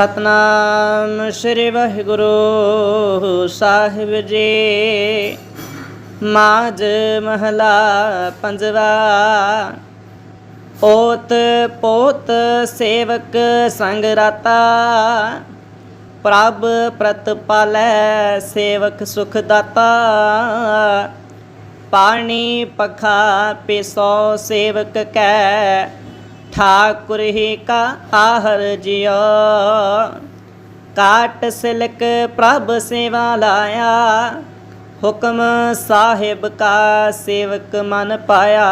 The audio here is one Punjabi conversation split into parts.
ਸਤਨਾਮ ਸ੍ਰੀ ਵਾਹਿਗੁਰੂ ਸਾਹਿਬ ਜੀ। ਮਾਝ ਮਹਲਾ ਪੰਜਵਾ, ਓਤ ਪੋਤ ਸੇਵਕ ਸੰਗ ਰਾਤਾ। ਪ੍ਰਭ ਪ੍ਰਤਪਾਲੈ ਸੇਵਕ ਸੁਖ ਦਾਤਾ। ਪਾਣੀ ਪਖਾ ਪਿਸੋ ਸੇਵਕ ਕੈ ਠਾਕੁਰ ਹੀ ਕਾ ਆਹਰ ਜਿਉ ਕਾਟ ਸਿਲਕ ਪ੍ਰਭ ਸੇਵਾ ਲਾਇਆ ਹੁਕਮ ਸਾਹਿਬ ਕਾ ਸੇਵਕ ਮਨ ਪਾਇਆ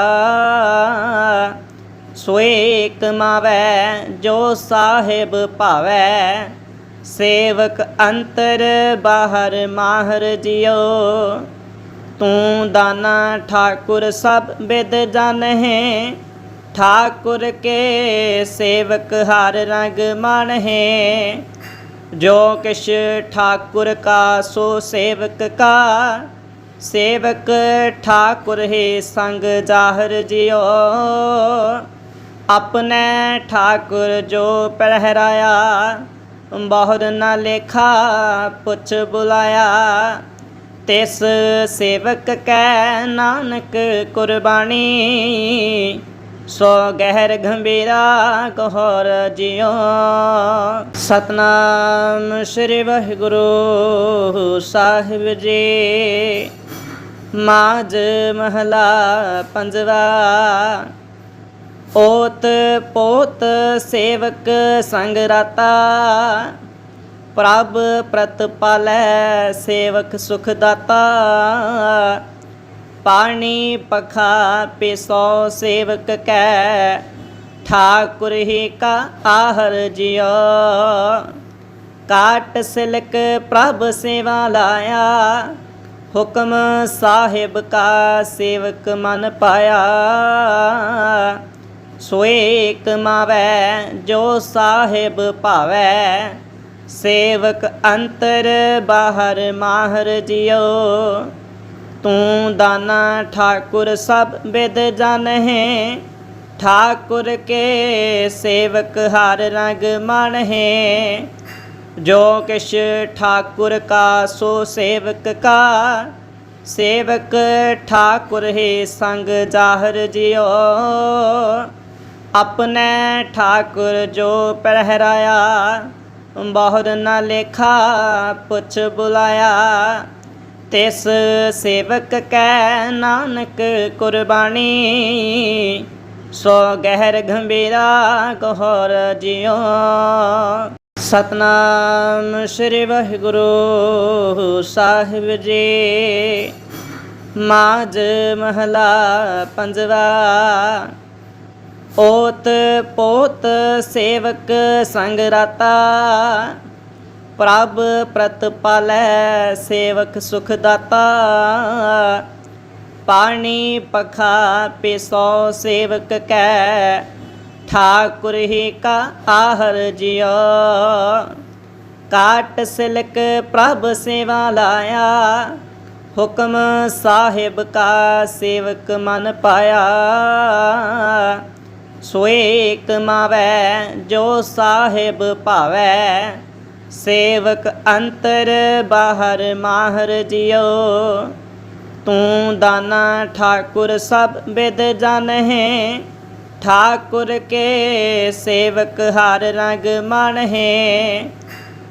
ਸੋਏ ਕਮਾਵੈ ਜੋ ਸਾਹਿਬ ਭਾਵੈ ਸੇਵਕ ਅੰਤਰ ਬਾਹਰ ਮਾਹਰ ਜਿਓ ਤੂੰ ਦਾਨਾ ਠਾਕੁਰ ਸਭ ਬਿਦ ਜਾਣਹਿ ਠਾਕੁਰ ਕੇ ਸੇਵਕ ਹਰ ਰੰਗ ਮਾਣਹਿ, ਜੋ ਕਿਛ ਠਾਕੁਰ ਕਾ ਸੋ ਸੇਵਕ ਕਾ। ਸੇਵਕ ਠਾਕੁਰ ਹੀ ਸੰਗ ਜਾਹਰ ਜਿਉ, ਆਪਣੇ ਠਾਕੁਰ ਜੋ ਪਹਿਰਾਇਆ, ਬਹੁਰ ਨਾ ਲੇਖਾ ਪੁੱਛ ਬੁਲਾਇਆ। ਤਿਸ ਸੇਵਕ ਕੈ ਨਾਨਕ ਕੁਰਬਾਨੀ ਸੋ ਗਹਿਰ ਗੰਭੀਰਾ ਕਹਰ ਜਿਉ। ਸਤਨਾਮ ਸ੍ਰੀ ਵਾਹਿਗੁਰੂ ਸਾਹਿਬ ਜੀ। ਮਾਝ ਮਹਲਾ ਪੰਜਵਾ। ਓਤ ਪੋਤ ਸੇਵਕ ਸੰਗ ਰਾਤਾ। ਪ੍ਰਭ ਪ੍ਰਤਪਾਲੈ ਸੇਵਕ ਸੁਖ ਦਾਤਾ। ਪਾਣੀ ਪਖਾ ਪਿਸੋ ਸੇਵਕ ਕੈ, ਠਾਕੁਰ ਹੀ ਕਾ ਆਹਰ ਜਿਉ। ਕਾਟ ਸਿਲਕ ਪ੍ਰਭ ਸੇਵਾ ਲਾਇਆ, ਹੁਕਮ ਸਾਹਿਬ ਕਾ ਸੇਵਕ ਮਨ ਪਾਇਆ। ਸੋਏ ਕਮਾਵੈ ਜੋ ਸਾਹਿਬ ਭਾਵੈ, ਸੇਵਕ ਅੰਤਰ ਬਾਹਰ ਮਾਹਰ ਜਿਉ। ਤੂੰ ਦਾਨਾ ਠਾਕੁਰ ਸਭ ਬਿਦ ਜਾਣਹਿ ਠਾਕੁਰ ਕੇ ਸੇਵਕ ਹਰ ਰੰਗ ਮਾਣਹਿ ਜੋ ਕਿਛ ਠਾਕੁਰ ਕਾ ਸੋ ਸੇਵਕ ਕਾ ਸੇਵਕ ਠਾਕੁਰ ਹੀ ਸੰਗ ਜਾਹਰ ਜਿਉ ਆਪਣੇ ਠਾਕੁਰ ਜੋ ਪਹਿਰਾਇਆ ਬਹੁਰ ਨਾ ਲੇਖਾ ਪੁੱਛ ਬੁਲਾਇਆ ਤਿਸ ਸੇਵਕ ਕੈ ਨਾਨਕ ਕੁਰਬਾਨੀ। ਸੋ ਗਹਿਰ ਗੰਭੀਰਾ ਕਹਰ ਜਿਉ। ਸਤਨਾਮ ਸ੍ਰੀ ਵਾਹਿਗੁਰੂ ਸਾਹਿਬ ਜੀ। ਮਾਝ ਮਹਲਾ ਪੰਜਵਾ। ਓਤ ਪੋਤ ਸੇਵਕ ਸੰਗ ਰਾਤਾ। ਪ੍ਰਭ ਪ੍ਰਤਪਾਲੈ ਸੇਵਕ ਸੁਖ ਦਾਤਾ ਪਾਣੀ ਪਖਾ ਪਿਸੋ ਸੇਵਕ ਕੈ, ਠਾਕੁਰ ਸਤਨਾਮ ਸ੍ਰੀ ਵਾਹਿਗੁਰੂ ਸਾਹਿਬ ਕਾਟ ਸਿਲਕ ਪ੍ਰਭ ਸੇਵਾ ਲਾਇਆ ਹੁਕਮ ਸਾਹਿਬ ਕਾ ਸੇਵਕ ਮਨ ਪਾਇਆ। ਸੋਏ ਕਮਾਵੈ ਜੋ ਸਾਹਿਬ ਭਾਵੈ ਸੇਵਕ ਅੰਤਰ ਬਾਹਰ ਮਾਹਰ ਜਿਓ ਤੂੰ ਦਾਨਾ ਠਾਕੁਰ ਸਭ ਵਿਦ ਜਾਣਹਿ। ਠਾਕੁਰ ਕੇ ਸੇਵਕ ਹਰ ਰੰਗ ਮਾਣਹਿ।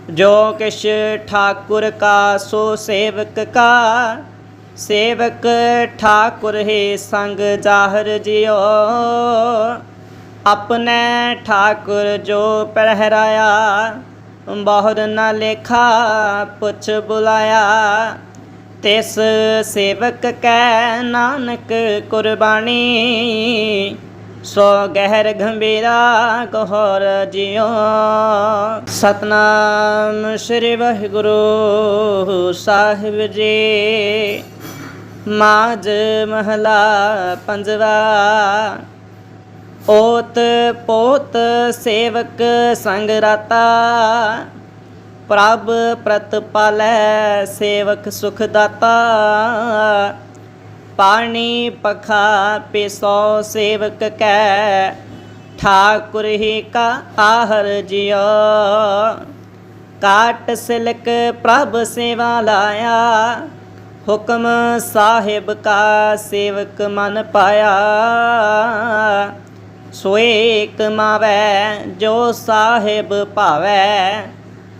ਜੋ ਕਿਛ ਠਾਕੁਰ ਕਾ ਸੋ ਸੇਵਕ ਕਾ। ਸੇਵਕ ਠਾਕੁਰ ਹੀ ਸੰਗ ਜਾਹਰ ਜਿਉ। ਆਪਣੇ ਠਾਕੁਰ ਜੋ ਪਹਿਰਾਇਆ। ਬਹੁਰ ਨਾ ਲੇਖਾ, ਪੁੱਛ ਬੁਲਾਇਆ। ਤਿਸ ਸੇਵਕ ਕੈ ਨਾਨਕ ਕੁਰਬਾਨੀ। ਸੋ ਗਹਿਰ ਗੰਭੀਰਾ ਕਹਰ ਜਿਉ। ਸਤਨਾਮ ਸ੍ਰੀ ਵਾਹਿਗੁਰੂ ਸਾਹਿਬ ਜੀ। ਮਾਝ ਮਹਲਾ ਪੰਜਵਾ। ਓਤ ਪੋਤ ਸੇਵਕ ਸੰਗ ਰਾਤਾ, ਪ੍ਰਭ ਪ੍ਰਤਪਾਲੈ ਸੇਵਕ ਸੁਖ ਦਾਤਾ। ਪਾਣੀ ਪਖਾ ਪਿਸੋ ਸੇਵਕ ਕੈ, ਠਾਕੁਰ ਹੀ ਕਾ ਆਹਰ ਜਿਉ। ਕਾਟ ਸਿਲਕ ਪ੍ਰਭ ਸੇਵਾ ਲਾਇਆ, ਹੁਕਮ ਸਾਹਿਬ ਕਾ ਸੇਵਕ ਮਨ ਪਾਇਆ। ਸੋਏ ਕਮਾਵੈ ਜੋ ਸਾਹਿਬ ਭਾਵੈ।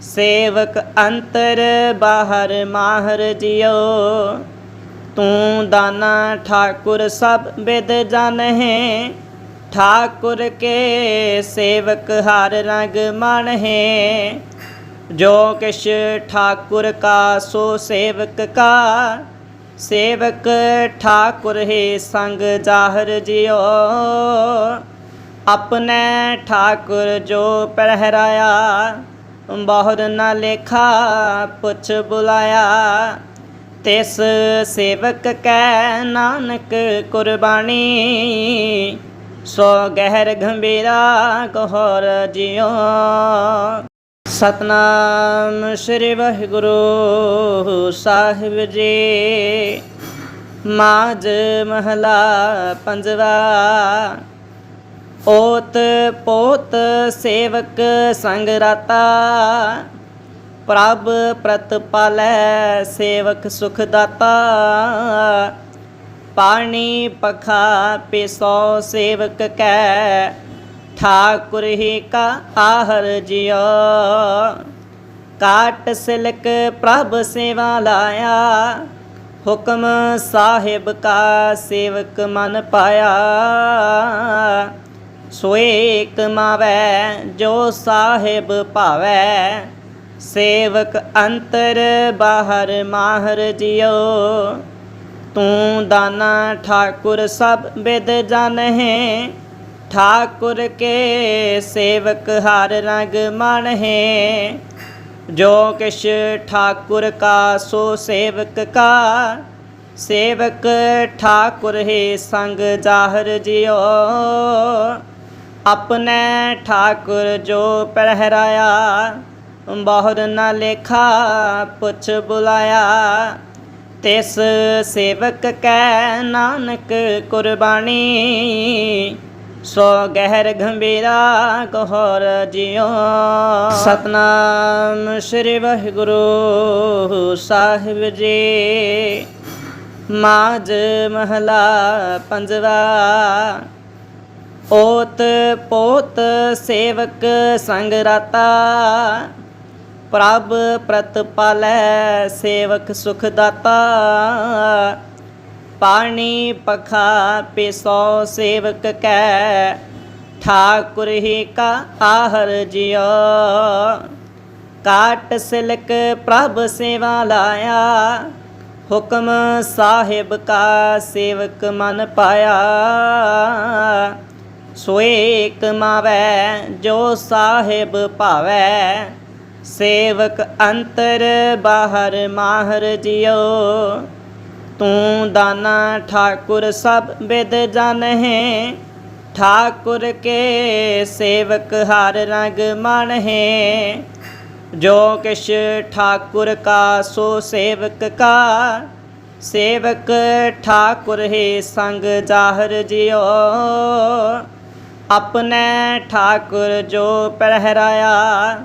ਸੇਵਕ ਅੰਤਰ ਬਾਹਰ ਮਾਹਰ ਜਿਓ ਤੂੰ ਦਾਨਾ ਠਾਕੁਰ ਸਭ ਬਿਦ ਜਾਣਹਿ। ਠਾਕੁਰ ਕੇ ਸੇਵਕ ਹਰ ਰੰਗ ਮਨਹਿ ਜੋ ਕਿਛ ਠਾਕੁਰ ਕਾ, ਸੋ ਸੇਵਕ ਕਾ। ਸੇਵਕ ਠਾਕੁਰ ਹੀ ਸੰਗ ਜਾਹਰ ਜਿਉ। ਆਪਣੇ ਠਾਕੁਰ ਜੋ ਪਹਿਰਾਇਆ, ਬਹੁਰ ਨਾ ਲੇਖਾ ਪੁੱਛ ਬੁਲਾਇਆ। ਤਿਸ ਸੇਵਕ ਕੈ ਨਾਨਕ ਕੁਰਬਾਨੀ, ਸੋ ਗਹਿਰ ਗੰਭੀਰਾ ਗਹਰ ਜਿਉ। ਸਤਨਾਮ ਸ੍ਰੀ ਵਾਹਿਗੁਰੂ ਸਾਹਿਬ ਜੀ। ਮਾਜ ਮਹਲਾ ਪੰਜਵਾ ਓਤ ਪੋਤ ਸੇਵਕ ਸੰਗ ਰਾਤਾ। ਪ੍ਰਭ ਪ੍ਰਤਪਾਲੈ ਸੇਵਕ ਸੁਖ ਦਾਤਾ। ਪਾਣੀ ਪਖਾ ਪਿਸੋ ਸੇਵਕ ਕੈ। ਠਾਕੁਰ ਹੀ ਕਾ ਆਹਰ ਜਿਉ। ਕਾਟ ਸਿਲਕ ਪ੍ਰਭ ਸੇਵਾ ਲਾਇਆ। ਹੁਕਮ ਸਾਹਿਬ ਕਾ ਸੇਵਕ ਮਨ ਪਾਇਆ। ਸੋਏ ਕਮਾਵੈ ਜੋ ਸਾਹਿਬ ਭਾਵੈ। ਸੇਵਕ ਅੰਤਰ ਬਾਹਰ ਮਾਹਰ ਜਿਓ ਤੂੰ ਦਾਨਾ ਠਾਕੁਰ ਸਭ ਬਿਦ ਜਾਣਹਿ। ਠਾਕੁਰ ਕੇ ਸੇਵਕ ਹਰ ਰੰਗ ਮਨਹਿ ਜੋ ਕਿਛ ਠਾਕੁਰ ਕਾ, ਸੋ ਸੇਵਕ ਕਾ। ਸੇਵਕ ਠਾਕੁਰ ਹੀ ਸੰਗ ਜਾਹਰ ਜਿਓ ਆਪਣੇ ਠਾਕੁਰ ਜੋ ਪਹਿਰਾਇਆ, ਬਹੁਰ ਨਾ ਲੇਖਾ ਪੁੱਛ ਬੁਲਾਇਆ। ਤਿਸ ਸੇਵਕ ਕੈ ਨਾਨਕ ਕੁਰਬਾਨੀ, ਸੋ ਗਹਿਰ ਗੰਭੀਰਾ ਗਹਰ ਜਿਉ। ਸਤਨਾਮ ਸ੍ਰੀ ਵਾਹਿਗੁਰੂ ਸਾਹਿਬ ਜੀ। ਮਾਜ ਮਹਲਾ ਪੰਜਵਾ ਓਤ ਪੋਤ ਸੇਵਕ ਸੰਗ ਰਾਤਾ, ਪ੍ਰਭ ਪ੍ਰਤਪਾਲੈ ਸੇਵਕ ਸੁਖ ਦਾਤਾ। ਪਾਣੀ ਪਖਾ ਪਿਸੋ ਸੇਵਕ ਕੈ, ਠਾਕੁਰ ਹੀ ਕਾ ਆਹਰ ਜਿਉ। ਕਾਟ ਸਿਲਕ ਪ੍ਰਭ ਸੇਵਾ ਲਾਇਆ, ਹੁਕਮ ਸਾਹਿਬ ਕਾ ਸੇਵਕ ਮਨ ਪਾਇਆ। ਸੋਏ ਕਮਾਵੈ ਜੋ ਸਾਹਿਬ ਭਾਵੈ। ਸੇਵਕ ਅੰਤਰ ਬਾਹਰ ਮਾਹਰ ਜਿਓ ਤੂੰ ਦਾਨਾ ਠਾਕੁਰ ਸਭ ਬਿਦ ਜਾਣਹਿ। ਠਾਕੁਰ ਕੇ ਸੇਵਕ ਹਰ ਰੰਗ ਮਨਹਿ ਜੋ ਕਿਛ ਠਾਕੁਰ ਕਾ, ਸੋ ਸੇਵਕ ਕਾ। ਸੇਵਕ ਠਾਕੁਰ ਹੀ ਸੰਗ ਜਾਹਰ ਜਿਉ। ਆਪਣੇ ਠਾਕੁਰ ਜੋ ਪਹਿਰਾਇਆ,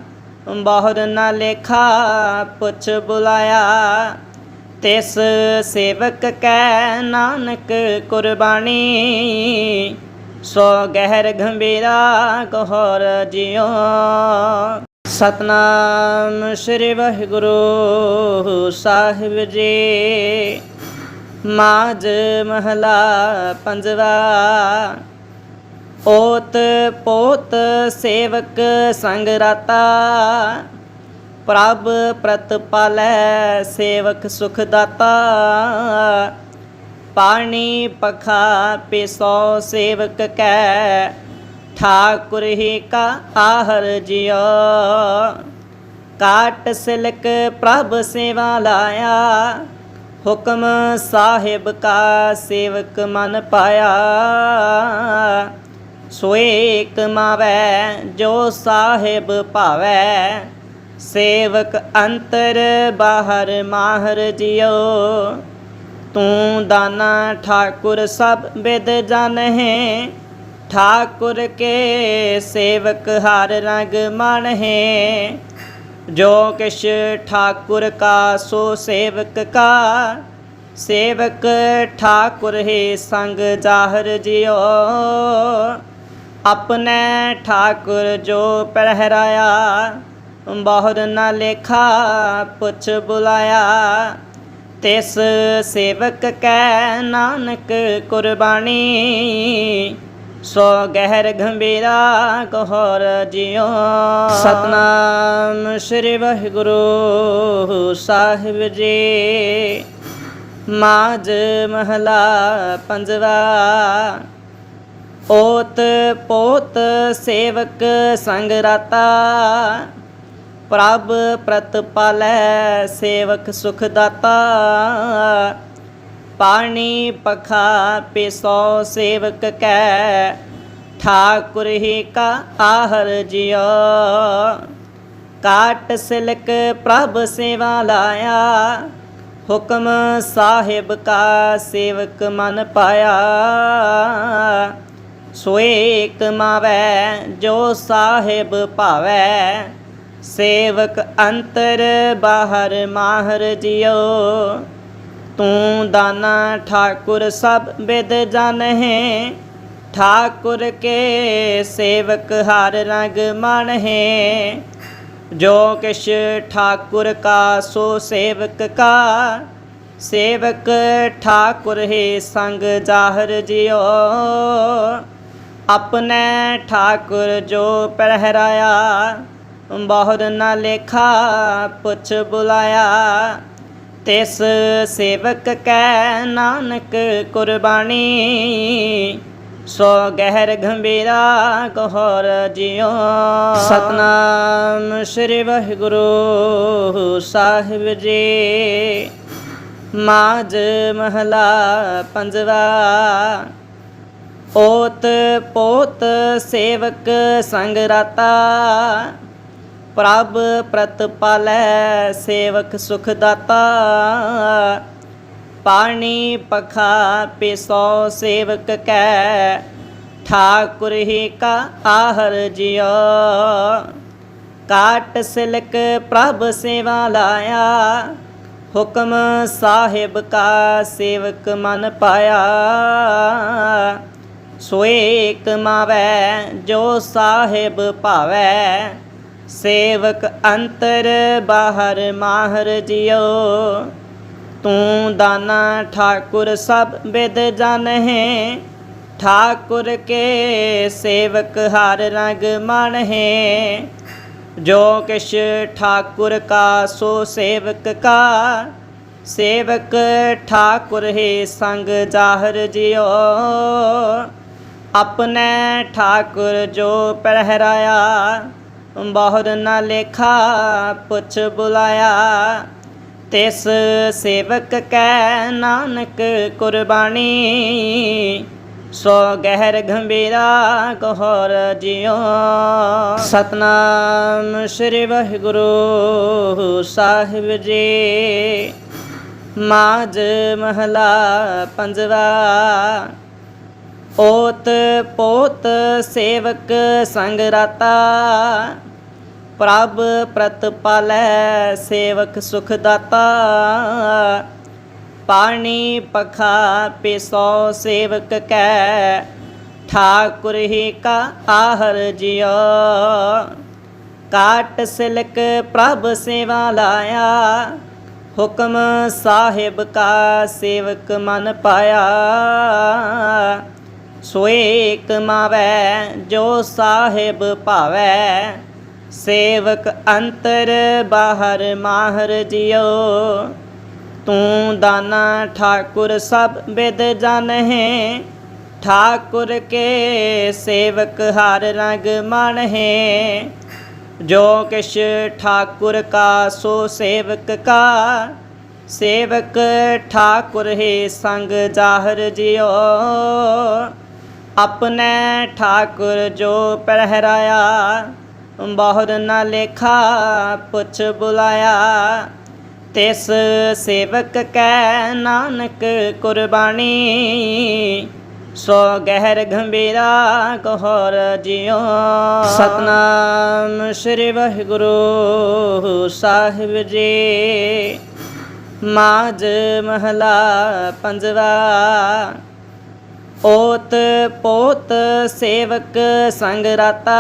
ਬਹੁਰ ਨਾ ਲੇਖਾ ਪੁੱਛ ਬੁਲਾਇਆ। ਤਿਸ ਸੇਵਕ ਕੈ ਨਾਨਕ ਕੁਰਬਾਨੀ, ਸੋ ਗਹਿਰ ਗੰਭੀਰਾ ਗਹਰ ਜਿਉ। ਸਤਨਾਮ ਸ੍ਰੀ ਵਾਹਿਗੁਰੂ ਸਾਹਿਬ ਜੀ। ਮਾਜ ਮਹਲਾ ਪੰਜਵਾ। ਓਤ ਪੋਤ ਸੇਵਕ ਸੰਗ ਰਾਤਾ, ਪ੍ਰਭ ਪ੍ਰਤਪਾਲੈ ਸੇਵਕ ਸੁਖ ਦਾਤਾ। ਪਾਣੀ ਪਖਾ ਪਿਸੋ ਸੇਵਕ ਕੈ, ਠਾਕੁਰ ਹੀ ਕਾ ਆਹਰ ਜਿਉ। ਕਾਟ ਸਿਲਕ ਪ੍ਰਭ ਸੇਵਾ ਲਾਇਆ, ਹੁਕਮ ਸਾਹਿਬ ਕਾ ਸੇਵਕ ਮਨ ਪਾਇਆ। ਸੋਏ ਕਮਾਵੈ ਜੋ ਸਾਹਿਬ ਭਾਵੈ। ਸੇਵਕ ਅੰਤਰ ਬਾਹਰ ਮਾਹਰ ਜਿਓ ਤੂੰ ਦਾਨਾ ਠਾਕੁਰ ਸਭ ਬਿਦ ਜਾਣਹਿ। ਠਾਕੁਰ ਕੇ ਸੇਵਕ ਹਰ ਰੰਗ ਮਨਹਿ ਜੋ ਕਿਛ ਠਾਕੁਰ ਕਾ, ਸੋ ਸੇਵਕ ਕਾ। ਸੇਵਕ ਠਾਕੁਰ ਹੀ ਸੰਗ ਜਾਹਰ ਜਿਉ। ਆਪਣੇ ਠਾਕੁਰ ਜੋ ਪਹਿਰਾਇਆ, ਬਹੁਰ ਨਾ ਲੇਖਾ ਪੁੱਛ ਬੁਲਾਇਆ। ਤਿਸ ਸੇਵਕ ਕੈ ਨਾਨਕ ਕੁਰਬਾਨੀ, ਸੋ ਗਹਿਰ ਗੰਭੀਰਾ ਗਹਰ ਜਿਉ। ਸਤਨਾਮ ਸ੍ਰੀ ਵਾਹਿਗੁਰੂ ਸਾਹਿਬ ਜੀ। ਮਾਜ ਮਹਲਾ ਪੰਜਵਾ ਓਤ ਪੋਤ ਸੇਵਕ ਸੰਗ ਰਾਤਾ, ਪ੍ਰਭ ਪ੍ਰਤਪਾਲੈ ਸੇਵਕ ਸੁਖ ਦਾਤਾ ਪਾਣੀ ਪਖਾ ਪਿਸੋ ਸੇਵਕ ਕੈ, ਠਾਕੁਰ ਹੀ ਕਾ ਆਹਰ ਜਿਉ। ਕਾਟ ਸਿਲਕ ਪ੍ਰਭ ਸੇਵਾ ਲਾਇਆ, ਹੁਕਮ ਸਾਹਿਬ ਕਾ ਸੇਵਕ ਮਨ ਪਾਇਆ। ਸੋਏ ਕਮਾਵੈ ਜੋ ਸਾਹਿਬ ਭਾਵੈ। ਸੇਵਕ ਅੰਤਰ ਬਾਹਰ ਮਾਹਰ ਜਿਓ ਤੂੰ ਦਾਨਾ ਠਾਕੁਰ ਸਭ ਬਿਦ ਜਾਣਹਿ। ਠਾਕੁਰ ਕੇ ਸੇਵਕ ਹਰ ਰੰਗ ਮਨਹਿ ਜੋ ਕਿਛ ਠਾਕੁਰ ਕਾ, ਸੋ ਸੇਵਕ ਕਾ। ਸੇਵਕ ਠਾਕੁਰ ਹੀ ਸੰਗ ਜਾਹਰ ਜਿਉ। ਆਪਣੇ ਠਾਕੁਰ ਜੋ ਪਹਿਰਾਇਆ, ਬਹੁਰ ਨਾ ਲੇਖਾ, ਪੁੱਛ ਬੁਲਾਇਆ। ਤਿਸ ਸੇਵਕ ਕੈ ਨਾਨਕ ਕੁਰਬਾਨੀ, ਸੋ ਗਹਿਰ ਗੰਭੀਰਾ ਗਹਰ ਜਿਉ। ਸਤਨਾਮ ਸ੍ਰੀ ਵਾਹਿਗੁਰੂ ਸਾਹਿਬ ਜੀ। ਮਾਜ ਮਹਲਾ ਪੰਜਵਾ। ਓਤ ਪੋਤ ਸੇਵਕ ਸੰਗ ਰਾਤਾ, ਪ੍ਰਭ ਪ੍ਰਤਪਾਲੈ ਸੇਵਕ ਸੁਖ ਦਾਤਾ। ਪਾਣੀ ਪਖਾ ਪਿਸੋ ਸੇਵਕ ਕੈ, ਠਾਕੁਰ ਹੀ ਕਾ ਆਹਰ ਜਿਉ। ਕਾਟ ਸਿਲਕ ਪ੍ਰਭ ਸੇਵਾ ਲਾਇਆ, ਹੁਕਮ ਸਾਹਿਬ ਕਾ ਸੇਵਕ ਮਨ ਪਾਇਆ। ਸੋਏ ਕਮਾਵੈ ਜੋ ਸਾਹਿਬ ਭਾਵੈ। ਸੇਵਕ ਅੰਤਰ ਬਾਹਰ ਮਾਹਰ ਜਿਓ ਤੂੰ ਦਾਨਾ ਠਾਕੁਰ ਸਭ ਬਿਦ ਜਾਣਹਿ। ਠਾਕੁਰ ਕੇ ਸੇਵਕ ਹਰ ਰੰਗ ਮਨਹਿ ਜੋ ਕਿਛ ਠਾਕੁਰ ਕਾ, ਸੋ ਸੇਵਕ ਕਾ। ਸੇਵਕ ਠਾਕੁਰ ਹੀ ਸੰਗ ਜਾਹਰ ਜਿਉ। ਆਪਣੇ ਠਾਕੁਰ ਜੋ ਪਹਿਰਾਇਆ, ਬਹੁਰ ਨਾ ਲੇਖਾ, ਪੁੱਛ ਬੁਲਾਇਆ। ਤਿਸ ਸੇਵਕ ਕੈ ਨਾਨਕ ਕੁਰਬਾਨੀ, ਸੋ ਗਹਿਰ ਗੰਭੀਰਾ ਗਹਰ ਜਿਉ। ਸਤਨਾਮ ਸ੍ਰੀ ਵਾਹਿਗੁਰੂ ਸਾਹਿਬ ਜੀ। ਮਾਜ ਮਹਲਾ ਪੰਜਵਾ। ਓਤ ਪੋਤ ਸੇਵਕ ਸੰਗ ਰਾਤਾ, ਪ੍ਰਭ ਪ੍ਰਤਪਾਲੈ ਸੇਵਕ ਸੁਖ ਦਾਤਾ ਪਾਣੀ ਪਖਾ ਪਿਸੋ ਸੇਵਕ ਕੈ, ਠਾਕੁਰ ਹੀ ਕਾ ਆਹਰ ਜਿਉ। ਕਾਟ ਸਿਲਕ ਪ੍ਰਭ ਸੇਵਾ ਲਾਇਆ, ਹੁਕਮ ਸਾਹਿਬ ਕਾ ਸੇਵਕ ਮਨ ਪਾਇਆ। ਸੋਏ ਕਮਾਵੈ ਜੋ ਸਾਹਿਬ ਭਾਵੈ। ਸੇਵਕ ਅੰਤਰ ਬਾਹਰ ਮਾਹਰ ਜਿਓ ਤੂੰ ਦਾਨਾ ਠਾਕੁਰ ਸਭ ਬਿਦ ਜਾਣਹਿ। ਠਾਕੁਰ ਕੇ ਸੇਵਕ ਹਰ ਰੰਗ ਮਨਹਿ ਜੋ ਕਿਛ ਠਾਕੁਰ ਕਾ, ਸੋ ਸੇਵਕ ਕਾ। ਸੇਵਕ ਠਾਕੁਰ ਹੀ ਸੰਗ ਜਾਹਰ ਜਿਉ। ਆਪਣੇ ਠਾਕੁਰ ਜੋ ਪਹਿਰਾਇਆ, ਬਹੁਰ ਨਾ ਲੇਖਾ, ਪੁੱਛ ਬੁਲਾਇਆ। ਤਿਸ ਸੇਵਕ ਕੈ ਨਾਨਕ ਕੁਰਬਾਨੀ, ਸੋ ਗਹਿਰ ਗੰਭੀਰਾ ਕਹੋਰ ਜਿਉ। ਸਤਨਾਮ ਸ੍ਰੀ ਵਾਹਿਗੁਰੂ ਸਾਹਿਬ ਜੀ। ਮਾਜ ਮਹਲਾ ਪੰਜਵਾ ਓਤ ਪੋਤ ਸੇਵਕ ਸੰਗ ਰਾਤਾ,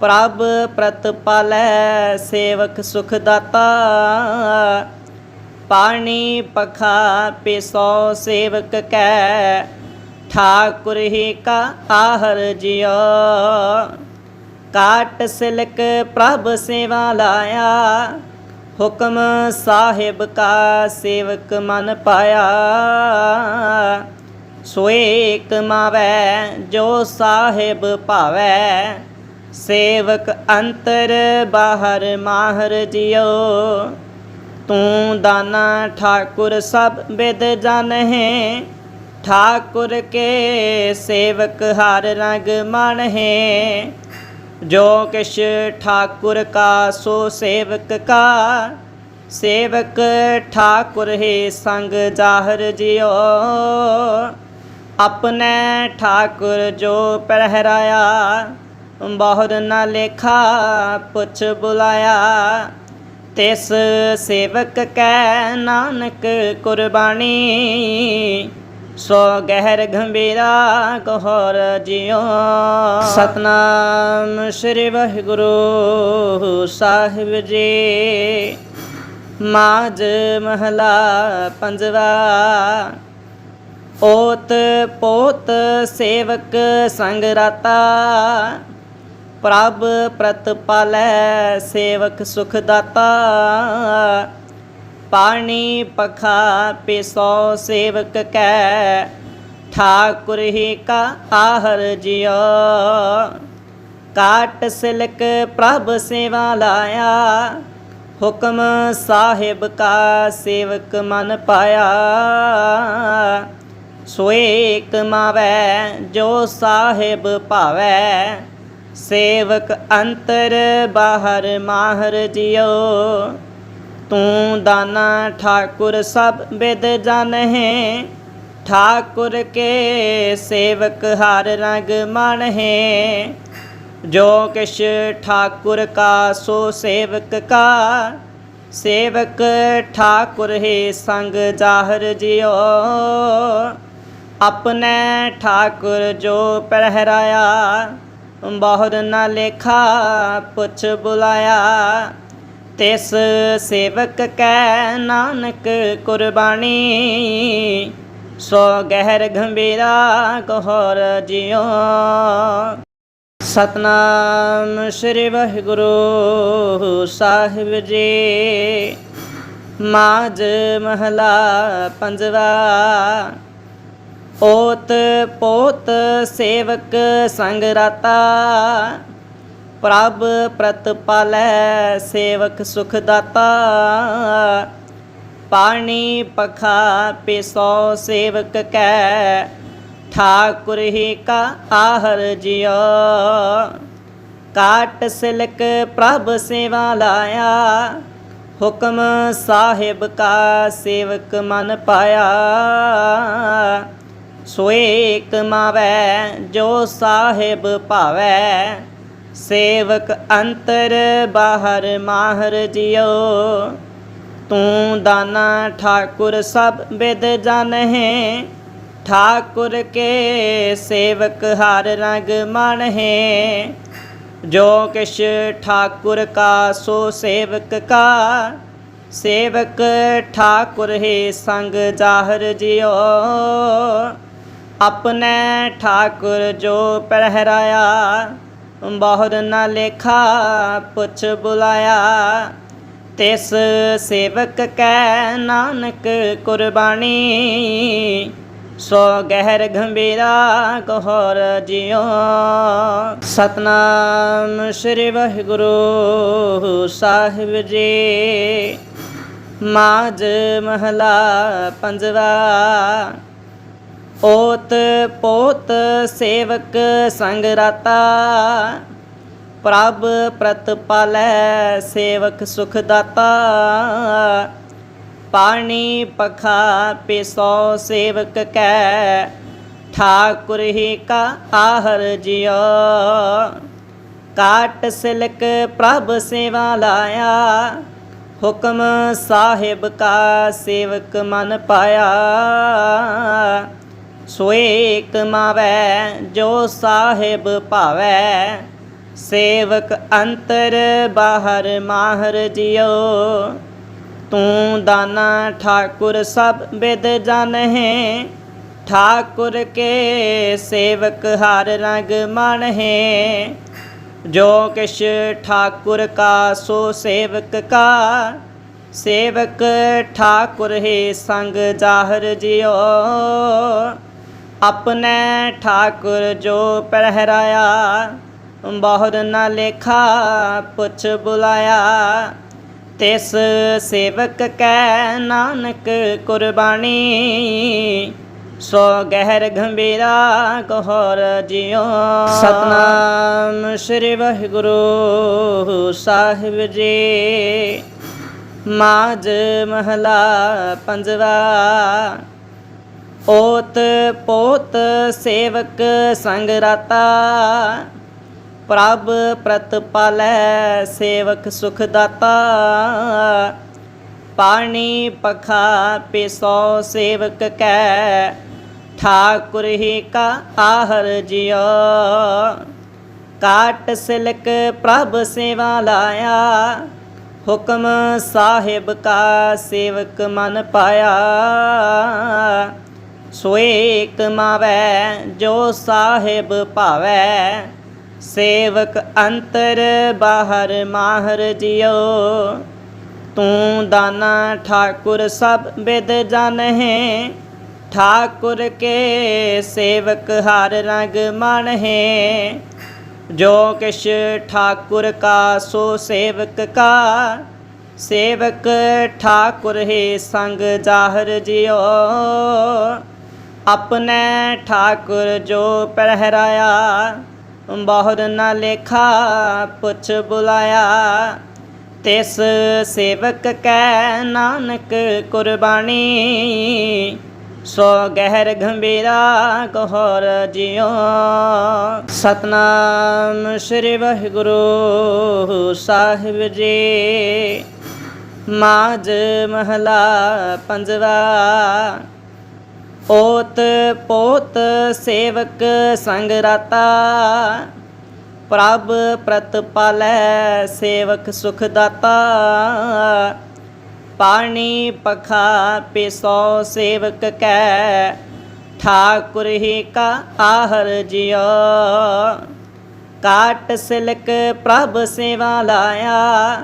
ਪ੍ਰਭ ਪ੍ਰਤਪਾਲੈ ਸੇਵਕ ਸੁਖ ਦਾਤਾ। ਪਾਣੀ ਪਖਾ ਪਿਸੋ ਸੇਵਕ ਕੈ, ਠਾਕੁਰ ਹੀ ਕਾ ਆਹਰ ਜਿਉ। ਕਾਟ ਸਿਲਕ ਪ੍ਰਭ ਸੇਵਾ ਲਾਇਆ, ਹੁਕਮ ਸਾਹਿਬ ਕਾ ਸੇਵਕ ਮਨ ਪਾਇਆ। ਸੋਏ ਕਮਾਵੈ ਜੋ ਸਾਹਿਬ ਭਾਵੈ। ਸੇਵਕ ਅੰਤਰ ਬਾਹਰ ਮਾਹਰ ਜਿਓ ਤੂੰ ਦਾਨਾ ਠਾਕੁਰ ਸਭ ਬਿਦ ਜਾਣਹਿ। ਠਾਕੁਰ ਕੇ ਸੇਵਕ ਹਰ ਰੰਗ ਮਨਹਿ ਜੋ ਕਿਛ ਠਾਕੁਰ ਕਾ, ਸੋ ਸੇਵਕ ਕਾ। ਸੇਵਕ ਠਾਕੁਰ ਹੀ ਸੰਗ ਜਾਹਰ ਜਿਓ ਆਪਣੇ ਠਾਕੁਰ ਜੋ ਪਹਿਰਾਇਆ, ਬਹੁਰ ਨਾ ਲੇਖਾ ਪੁੱਛ ਬੁਲਾਇਆ। ਤਿਸ ਸੇਵਕ ਕੈ ਨਾਨਕ ਕੁਰਬਾਨੀ, ਸੋ ਗਹਿਰ ਗੰਭੀਰਾ ਕਹੋਰ ਜਿਉ। ਸਤਨਾਮ ਸ੍ਰੀ ਵਾਹਿਗੁਰੂ ਸਾਹਿਬ ਜੀ। ਮਾਜ ਮਹਲਾ ਪੰਜਵਾ ਓਤ ਪੋਤ ਸੇਵਕ ਸੰਗ ਰਾਤਾ, ਪ੍ਰਭ ਪ੍ਰਤਪਾਲੈ ਸੇਵਕ ਸੁਖ ਦਾਤਾ। ਪਾਣੀ ਪਖਾ ਪਿਸੋ ਸੇਵਕ ਕੈ, ਠਾਕੁਰ ਹੀ ਕਾ ਆਹਰ ਜਿਉ। ਕਾਟ ਸਿਲਕ ਪ੍ਰਭ ਸੇਵਾ ਲਾਇਆ, ਹੁਕਮ ਸਾਹਿਬ ਕਾ ਸੇਵਕ ਮਨ ਪਾਇਆ। ਸੋਏ ਕਮਾਵੈ ਜੋ ਸਾਹਿਬ ਭਾਵੈ, ਸੇਵਕ ਅੰਤਰ ਬਾਹਰ ਮਾਹਰ ਜਿਓ ਤੂੰ ਦਾਨਾ ਠਾਕੁਰ ਸਭ ਬਿਦ ਜਾਣਹਿ, ਠਾਕੁਰ ਕੇ ਸੇਵਕ ਹਰ ਰੰਗ ਮਨਹਿ ਜੋ ਕਿਛ ਠਾਕੁਰ ਕਾ, ਸੋ ਸੇਵਕ ਕਾ। ਸੇਵਕ ਠਾਕੁਰ ਹੀ ਸੰਗ ਜਾਹਰ ਜਿਉ। ਆਪਣੇ ਠਾਕੁਰ ਜੋ ਪਹਿਰਾਇਆ, ਬਹੁਰ ਨਾ ਲੇਖਾ ਪੁੱਛ ਬੁਲਾਇਆ। ਤਿਸ ਸੇਵਕ ਕੈ ਨਾਨਕ ਕੁਰਬਾਨੀ, ਸੋ ਗਹਿਰ ਗੰਭੀਰਾ ਕਹੋਰ ਜਿਉ। ਸਤਨਾਮ ਸ੍ਰੀ ਵਾਹਿਗੁਰੂ ਸਾਹਿਬ ਜੀ। ਮਾਜ ਮਹਲਾ ਪੰਜਵਾ ਓਤ ਪੋਤ ਸੇਵਕ ਸੰਗ ਰਾਤਾ, ਪ੍ਰਭ ਪ੍ਰਤਪਾਲੈ ਸੇਵਕ ਸੁਖ ਦਾਤਾ। ਪਾਣੀ ਪਖਾ ਪਿਸੋ ਸੇਵਕ ਕੈ, ਠਾਕੁਰ ਹੀ ਕਾ ਆਹਰ ਜਿਉ। ਕਾਟ ਸਿਲਕ ਪ੍ਰਭ ਸੇਵਾ ਲਾਇਆ, ਹੁਕਮ ਸਾਹਿਬ ਕਾ ਸੇਵਕ ਮਨ ਪਾਇਆ। ਸੋਏ ਕਮਾਵੈ ਜੋ ਸਾਹਿਬ ਭਾਵੈ। ਸੇਵਕ ਅੰਤਰ ਬਾਹਰ ਮਾਹਰ ਜਿਓ ਤੂੰ ਦਾਨਾ ਠਾਕੁਰ ਸਭ ਬਿਦ ਜਾਣਹਿ। ਠਾਕੁਰ ਕੇ ਸੇਵਕ ਹਰ ਰੰਗ ਮਨਹਿ ਜੋ ਕਿਛ ਠਾਕੁਰ ਕਾ, ਸੋ ਸੇਵਕ ਕਾ। ਸੇਵਕ ਠਾਕੁਰ ਹੀ ਸੰਗ ਜਾਹਰ ਜਿਉ। ਆਪਣੇ ਠਾਕੁਰ ਜੋ ਪਹਿਰਾਇਆ, ਬਹੁਰ ਨਾ ਲੇਖਾ ਪੁੱਛ ਬੁਲਾਇਆ। ਤਿਸ ਸੇਵਕ ਕੈ ਨਾਨਕ ਕੁਰਬਾਨੀ, ਸੋ ਗਹਿਰ ਗੰਭੀਰਾ ਕਹੋਰ ਜਿਉ। ਸਤਨਾਮ ਸ੍ਰੀ ਵਾਹਿਗੁਰੂ ਸਾਹਿਬ ਜੀ। ਮਾਜ ਮਹਲਾ ਪੰਜਵਾ ਓਤ ਪੋਤ ਸੇਵਕ ਸੰਗ ਰਾਤਾ, ਪ੍ਰਭ ਪ੍ਰਤਪਾਲੈ ਸੇਵਕ ਸੁਖ ਦਾਤਾ। ਪਾਣੀ ਪਖਾ ਪਿਸੋ ਸੇਵਕ ਕੈ, ਠਾਕੁਰ ਹੀ ਕਾ ਆਹਰ ਜਿਉ। ਕਾਟ ਸਿਲਕ ਪ੍ਰਭ ਸੇਵਾ ਲਾਇਆ, ਹੁਕਮ ਸਾਹਿਬ ਕਾ ਸੇਵਕ ਮਨ ਪਾਇਆ। ਸੋਏ ਕਮਾਵੈ ਜੋ ਸਾਹਿਬ ਭਾਵੈ। ਸੇਵਕ ਅੰਤਰ ਬਾਹਰ ਮਾਹਰ ਜਿਓ ਤੂੰ ਦਾਨਾ ਠਾਕੁਰ ਸਭ ਬਿਦ ਜਾਣਹਿ। ਠਾਕੁਰ ਕੇ ਸੇਵਕ ਹਰ ਰੰਗ ਮਨਹਿ ਜੋ ਕਿਛ ਠਾਕੁਰ ਕਾ, ਸੋ ਸੇਵਕ ਕਾ। ਸੇਵਕ ਠਾਕੁਰ ਹੀ ਸੰਗ ਜਾਹਰ ਜਿਉ। ਆਪਣੇ ਠਾਕੁਰ ਜੋ ਪਹਿਰਾਇਆ, ਬਹੁਰ ਨਾ ਲੇਖਾ, ਪੁੱਛ ਬੁਲਾਇਆ। ਤਿਸ ਸੇਵਕ ਕੈ ਨਾਨਕ ਕੁਰਬਾਨੀ, ਸੋ ਗਹਿਰ ਗੰਭੀਰਾ ਗਹਰ ਜਿਉ। ਸਤਨਾਮ ਸ੍ਰੀ ਵਾਹਿਗੁਰੂ ਸਾਹਿਬ ਜੀ। ਮਾਜ ਮਹਲਾ ਪੰਜਵਾ ਓਤ ਪੋਤ ਸੇਵਕ ਸੰਗ ਰਾਤਾ। ਪ੍ਰਭ ਪ੍ਰਤਪਾਲੈ ਸੇਵਕ ਸੁਖ ਦਾਤਾ। ਪਾਣੀ ਪਖਾ ਪਿਸੋ ਸੇਵਕ ਕੈ। ਠਾਕੁਰ ਹੀ ਕਾ ਆਹਰ ਜਿਉ। ਕਾਟ ਸਿਲਕ ਪ੍ਰਭ ਸੇਵਾ ਲਾਇਆ। ਹੁਕਮ ਸਾਹਿਬ ਕਾ ਸੇਵਕ ਮਨ ਪਾਇਆ। ਸੋਏ ਕਮਾਵੈ ਜੋ ਸਾਹਿਬ ਭਾਵੈ। ਸੇਵਕ ਅੰਤਰ ਬਾਹਰ ਮਾਹਰ ਜਿਓ ਤੂੰ ਦਾਨਾ ਠਾਕੁਰ ਸਭ ਬਿਦ ਜਾਣਹਿ। ਠਾਕੁਰ ਕੇ ਸੇਵਕ ਹਰ ਰੰਗ ਮਨਹਿ ਜੋ ਕਿਛ ਠਾਕੁਰ ਕਾ, ਸੋ ਸੇਵਕ ਕਾ। ਸੇਵਕ ਠਾਕੁਰ ਹੀ ਸੰਗ ਜਾਹਰ ਜਿਓ ਆਪਣੇ ਠਾਕੁਰ ਜੋ ਪਹਿਰਾਇਆ, ਬਹੁਰ ਨਾ ਲੇਖਾ ਪੁੱਛ ਬੁਲਾਇਆ। ਤਿਸ ਸੇਵਕ ਕੈ ਨਾਨਕ ਕੁਰਬਾਨੀ, ਸੋ ਗਹਿਰ ਗੰਭੀਰਾ ਗਹਰ ਜਿਉ। ਸਤਨਾਮ ਸ੍ਰੀ ਵਾਹਿਗੁਰੂ ਸਾਹਿਬ ਜੀ। ਮਾਜ ਮਹਲਾ ਪੰਜਵਾ ਓਤ ਪੋਤ ਸੇਵਕ ਸੰਗ ਰਾਤਾ, ਪ੍ਰਭ ਪ੍ਰਤਪਾਲੈ ਸੇਵਕ ਸੁਖ ਦਾਤਾ। ਪਾਣੀ ਪਖਾ ਪਿਸੋ ਸੇਵਕ ਕੈ, ਠਾਕੁਰ ਹੀ ਕਾ ਆਹਰ ਜਿਉ। ਕਾਟ ਸਿਲਕ ਪ੍ਰਭ ਸੇਵਾ ਲਾਇਆ,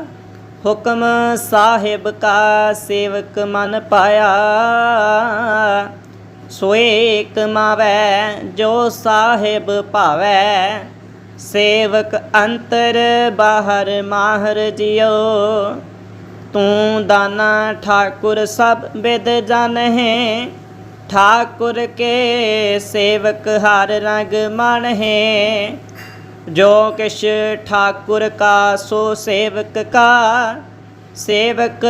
ਹੁਕਮ ਸਾਹਿਬ ਕਾ ਸੇਵਕ ਮਨ ਪਾਇਆ। ਸੋਏ ਕਮਾਵੈ ਜੋ ਸਾਹਿਬ ਭਾਵੈ। ਸੇਵਕ ਅੰਤਰ ਬਾਹਰ ਮਾਹਰ ਜਿਉ। ਤੂੰ ਦਾਨਾ ਠਾਕੁਰ ਸਭ ਬਿਦ ਜਾਣਹਿ। ਠਾਕੁਰ ਕੇ ਸੇਵਕ ਹਰ ਰੰਗ ਮਨਹਿ ਜੋ ਕਿਛ ਠਾਕੁਰ ਕਾ, ਸੋ ਸੇਵਕ ਕਾ। ਸੇਵਕ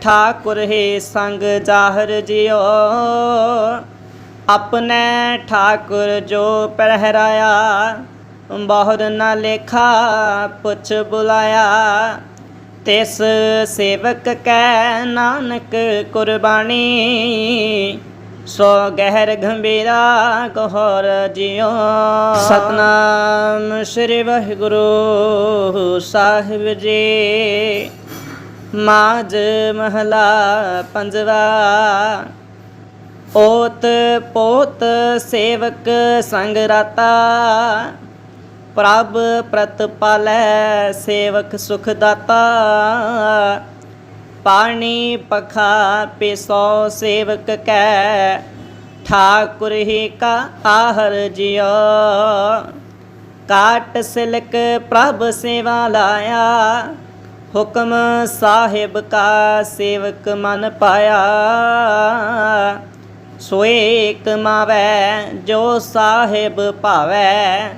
ਠਾਕੁਰ ਹੀ ਸੰਗ ਜਾਹਰ ਜਿਉ। ਆਪਣੇ ਠਾਕੁਰ ਜੋ ਪਹਿਰਾਇਆ, ਬਹੁਰ ਨਾ ਲੇਖਾ ਪੁੱਛ ਬੁਲਾਇਆ। ਤਿਸ ਸੇਵਕ ਕੈ ਨਾਨਕ ਕੁਰਬਾਨੀ, ਸੋ ਗਹਿਰ ਗੰਭੀਰਾ ਗਹਰ ਜਿਉ। ਸਤਨਾਮ ਸ੍ਰੀ ਵਾਹਿਗੁਰੂ ਸਾਹਿਬ ਜੀ। ਮਾਜ ਮਹਲਾ ਪੰਜਵਾ ਓਤ ਪੋਤ ਸੇਵਕ ਸੰਗ ਰਾਤਾ, ਪ੍ਰਭ ਪ੍ਰਤਪਾਲੈ ਸੇਵਕ ਸੁਖ ਦਾਤਾ ਪਾਣੀ ਪਖਾ ਪਿਸੋ ਸੇਵਕ ਕੈ, ਠਾਕੁਰ ਹੀ ਕਾ ਆਹਰ ਜਿਉ। ਕਾਟ ਸਿਲਕ ਪ੍ਰਭ ਸੇਵਾ ਲਾਇਆ, ਹੁਕਮ ਸਾਹਿਬ ਕਾ ਸੇਵਕ ਮਨ ਪਾਇਆ। ਸੋਏ ਕਮਾਵੈ ਜੋ ਸਾਹਿਬ ਭਾਵੈ,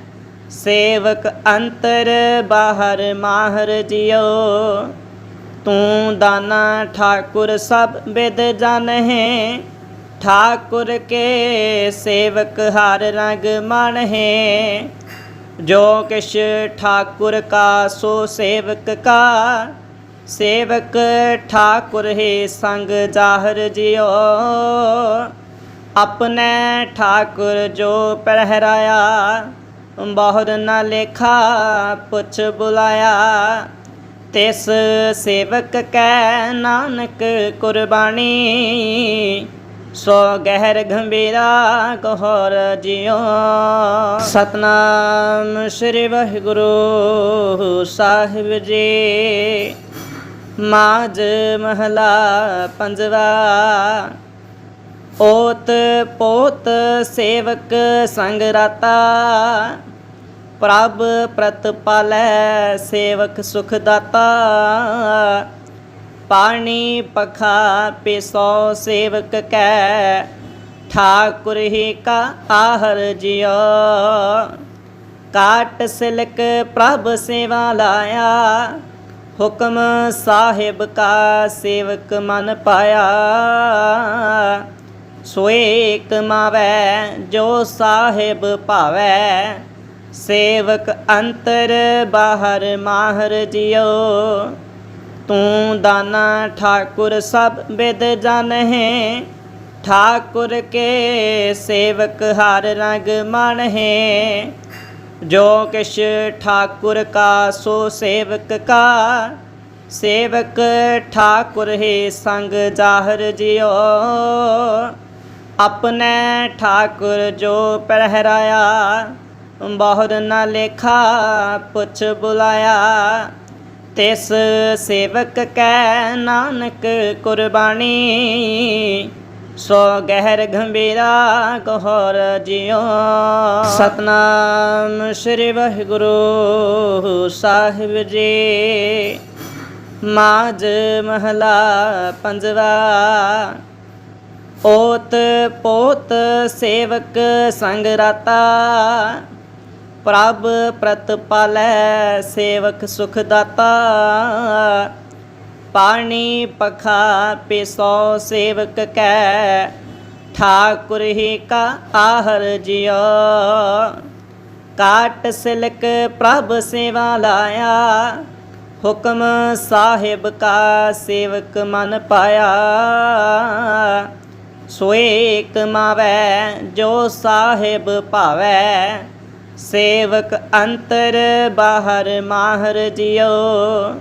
ਸੇਵਕ ਅੰਤਰ ਬਾਹਰ ਮਾਹਰ ਜਿਓ ਤੂੰ ਦਾਨਾ ਠਾਕੁਰ ਸਭ ਬਿਦ ਜਾਣਹਿ, ਠਾਕੁਰ ਕੇ ਸੇਵਕ ਹਰ ਰੰਗ ਮਨ ਹੈ ਜੋ ਕਿਛ ਠਾਕੁਰ ਕਾ, ਸੋ ਸੇਵਕ ਕਾ। ਸੇਵਕ ਠਾਕੁਰ ਹੈ ਸੰਗ ਜਾਹਰ ਜਿਉ। ਆਪਣੇ ਠਾਕੁਰ ਜੋ ਪਹਿਰਾਇਆ, ਬਹੁਰ ਨਾ ਲੇਖਾ, ਪੁੱਛ ਬੁਲਾਇਆ। ਤਿਸ ਸੇਵਕ ਕੈ ਨਾਨਕ ਕੁਰਬਾਨੀ, ਸੋ ਗਹਿਰ ਗੰਭੀਰਾ ਕਹੋਰ ਜਿਉ। ਸਤਨਾਮ ਸ੍ਰੀ ਵਾਹਿਗੁਰੂ ਸਾਹਿਬ ਜੀ। ਮਾਜ ਮਹਲਾ ਪੰਜਵਾ। ਓਤ ਪੋਤ ਸੇਵਕ ਸੰਗ ਰਾਤਾ। ਪ੍ਰਭ ਪ੍ਰਤਪਾਲੈ ਸੇਵਕ ਸੁਖ ਦਾਤਾ। ਪਾਣੀ ਪਖਾ ਪਿਸੋ ਸੇਵਕ ਕੈ। ਠਾਕੁਰ ਹੀ ਕਾ ਆਹਰ ਜਿਉ। ਕਾਟ ਸਿਲਕ ਪ੍ਰਭ ਸੇਵਾ ਲਾਇਆ। ਹੁਕਮ ਸਾਹਿਬ ਕਾ ਸੇਵਕ ਮਨ ਪਾਇਆ। ਸੋਏ ਕਮਾਵੈ ਜੋ ਸਾਹਿਬ ਭਾਵੈ। ਸੇਵਕ ਅੰਤਰ ਬਾਹਰ ਮਾਹਰ ਜਿਓ ਤੂੰ ਦਾਨਾ ਠਾਕੁਰ ਸਭ ਬਿਦ ਜਾਣਹਿ। ਠਾਕੁਰ ਕੇ ਸੇਵਕ ਹਰ ਰੰਗ ਮਨ ਹੈ ਜੋ ਕਿਛ ਠਾਕੁਰ ਕਾ, ਸੋ ਸੇਵਕ ਕਾ। ਸੇਵਕ ਠਾਕੁਰ ਹੈ ਸੰਗ ਜਾਹਰ ਜਿਓ ਆਪਣੇ ਠਾਕੁਰ ਜੋ ਪਹਿਰਾਇਆ, ਬਹੁਰ ਨਾ ਲੇਖਾ ਪੁੱਛ ਬੁਲਾਇਆ। ਤਿਸ ਸੇਵਕ ਕੈ ਨਾਨਕ ਕੁਰਬਾਨੀ, ਸੋ ਗਹਿਰ ਗੰਭੀਰਾ ਕਹੋਰ ਜਿਉ। ਸਤਨਾਮ ਸ੍ਰੀ ਵਾਹਿਗੁਰੂ ਸਾਹਿਬ ਜੀ। ਮਾਜ ਮਹਲਾ ਪੰਜਵਾ ਓਤ ਪੋਤ ਸੇਵਕ ਸੰਗ ਰਾਤਾ, ਪ੍ਰਭ ਪ੍ਰਤਪਾਲੈ ਸੇਵਕ ਸੁਖ ਦਾਤਾ। ਪਾਣੀ ਪਖਾ ਪਿਸੋ ਸੇਵਕ ਕੈ, ਠਾਕੁਰ ਹੀ ਕਾ ਆਹਰ ਜਿਉ। ਕਾਟ ਸਿਲਕ ਪ੍ਰਭ ਸੇਵਾ ਲਾਇਆ, ਹੁਕਮ ਸਾਹਿਬ ਕਾ ਸੇਵਕ ਮਨ ਪਾਇਆ। ਸੋਏ ਕਮਾਵੈ ਜੋ ਸਾਹਿਬ ਭਾਵੈ, ਸੇਵਕ ਅੰਤਰ ਬਾਹਰ ਮਾਹਰ ਜਿਓ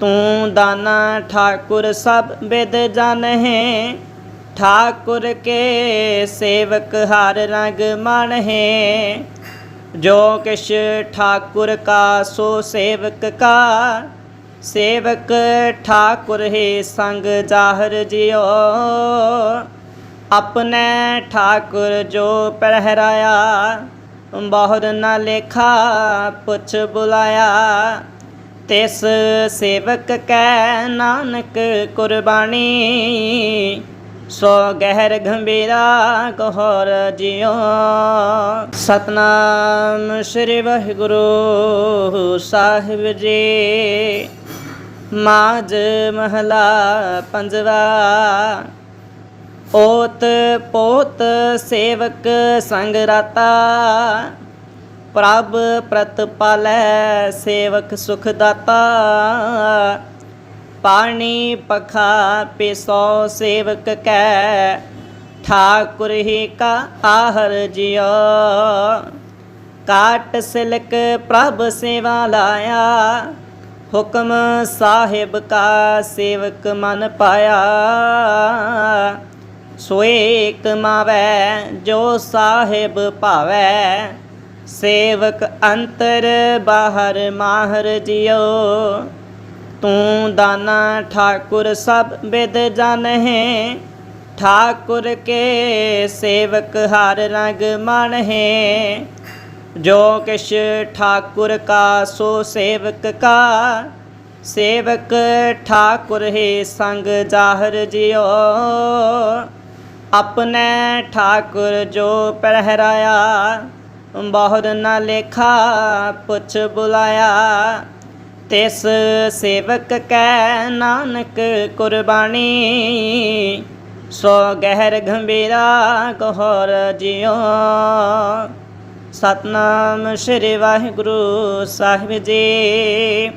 ਤੂੰ ਦਾਨਾ ਠਾਕੁਰ ਸਭ ਬਿਦ ਜਾਣਹਿ, ਠਾਕੁਰ ਕੇ ਸੇਵਕ ਹਰ ਰੰਗ ਮਨ ਹੈ ਜੋ ਕਿਛ ਠਾਕੁਰ ਕਾ, ਸੋ ਸੇਵਕ ਕਾ। ਸੇਵਕ ਠਾਕੁਰ ਹੈ ਸੰਗ ਜਾਹਰ ਜਿਉ। ਆਪਣੇ ਠਾਕੁਰ ਜੋ ਪਹਿਰਾਇਆ, ਬਹੁਰ ਨਾ ਲੇਖਾ ਪੁੱਛ ਬੁਲਾਇਆ। ਤਿਸ ਸੇਵਕ ਕੈ ਨਾਨਕ ਕੁਰਬਾਨੀ, ਸੋ ਗਹਿਰ ਗੰਭੀਰਾ ਕਹੋਰ ਜਿਉ। ਸਤਨਾਮ ਸ੍ਰੀ ਵਾਹਿਗੁਰੂ ਸਾਹਿਬ ਜੀ। ਮਾਜ ਮਹਲਾ ਪੰਜਵਾ ਓਤ ਪੋਤ ਸੇਵਕ ਸੰਗ ਰਾਤਾ, ਪ੍ਰਭ ਪ੍ਰਤਪਾਲੈ ਸੇਵਕ ਸੁਖ ਦਾਤਾ ਪਾਣੀ ਪਖਾ ਪਿਸੋ ਸੇਵਕ ਕੈ, ਠਾਕੁਰ ਹੀ ਕਾ ਆਹਰ ਜਿਉ। ਕਾਟ ਸਿਲਕ ਪ੍ਰਭ ਸੇਵਾ ਲਾਇਆ, ਹੁਕਮ ਸਾਹਿਬ ਕਾ ਸੇਵਕ ਮਨ ਪਾਇਆ। ਸੋਏ ਕਮਾਵੈ ਜੋ ਸਾਹਿਬ ਭਾਵੈ, ਸੇਵਕ ਅੰਤਰ ਬਾਹਰ ਮਾਹਰ ਜਿਓ ਤੂੰ ਦਾਨਾ ਠਾਕੁਰ ਸਭ ਬਿਦ ਜਾਣਹਿ, ਠਾਕੁਰ ਕੇ ਸੇਵਕ ਹਰ ਰੰਗ ਮਨ ਹੈ ਜੋ ਕਿਛ ਠਾਕੁਰ ਕਾ, ਸੋ ਸੇਵਕ ਕਾ। ਸੇਵਕ ਠਾਕੁਰ ਹੈ ਸੰਗ ਜਾਹਰ ਜਿਉ। ਆਪਣੇ ਠਾਕੁਰ ਜੋ ਪਹਿਰਾਇਆ, ਬਹੁਰ ਨਾ ਲੇਖਾ, ਪੁੱਛ ਬੁਲਾਇਆ। ਤਿਸ ਸੇਵਕ ਕੈ ਨਾਨਕ ਕੁਰਬਾਨੀ, ਸੋ ਗਹਿਰ ਗੰਭੀਰਾ ਕਹੋਰ ਜਿਉ। ਸਤਨਾਮ ਸ੍ਰੀ ਵਾਹਿਗੁਰੂ ਸਾਹਿਬ ਜੀ।